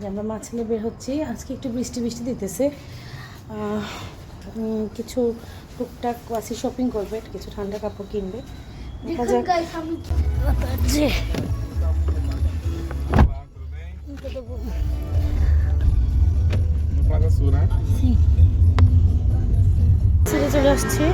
যে আমরা মাছ নিয়ে বের হচ্ছি। আজকে একটু বৃষ্টি বৃষ্টি দিতেছে। আহ, উম, কিছু টুকটাক ওয়াসি শপিং করবে কিছু ঠান্ডা কাপড় কিনবে। দেখা যাক। যে চলে আসছি।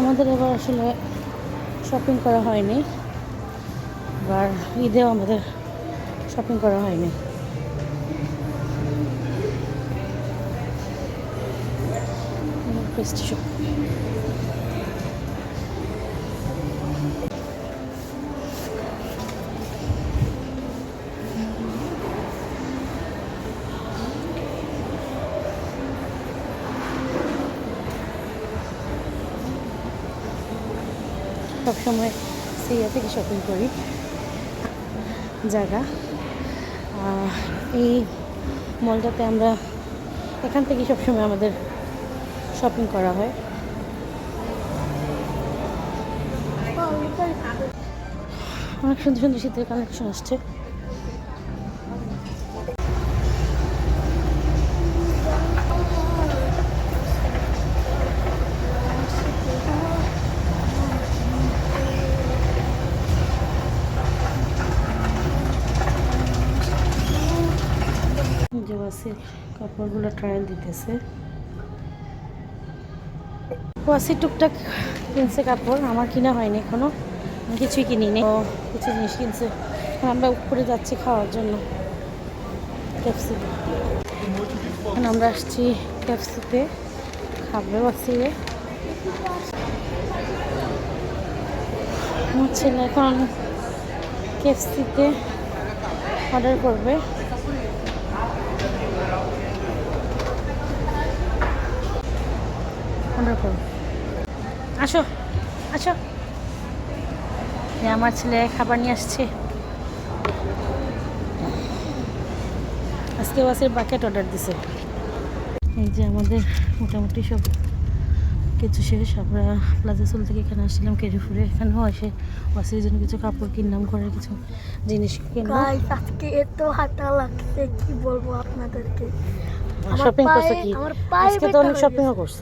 আমাদের এবার আসলে শপিং করা হয়নি এবার ঈদেও আমাদের শপিং করা হয়নি। পেস্ট্রি শপ সবসময় সিরিয়া থেকে শপিং করি। জায়গা। এই মলটাতে আমরা এখান থেকে সবসময় আমাদের শপিং করা হয়। অনেক সুন্দর সুন্দর শীতের কালেকশন আসছে। ওয়াসির কাপড়গুলো ট্রায়াল দিতেছে। ওয়াসি টুকটাক কিনছে কাপড়, আমার কিনা হয়নি এখনও কিছুই কিনিনি ও, কিছু জিনিস কিনছে, আমরা উপরে যাচ্ছি খাওয়ার জন্য। ক্যাপসি এখন আমরা আসছি ক্যাপসিতে খাবে ওয়াসিরে আমার ছেলে এখন কেএফসিতে অর্ডার করবে। আসো আসো। আমার ছেলে খাবার নিয়ে আসছে। আজকে ওয়াসের বাকেট অর্ডার দিছে। এই যে আমাদের মোটামুটি সব কিছু শেষ। আমরা প্লাজা সোল থেকে এখানে আসছিলাম কেরিফুরে। এখানেও আসে। বাসের জন্য কিছু কাপড় কিনলাম ঘরের কিছু জিনিস কিনলাম। আজকে এত হাঁটা লাগছে কি বলব আপনাদেরকে? শপিং করছ কি? আজকে তো অনেক শপিংও করছ।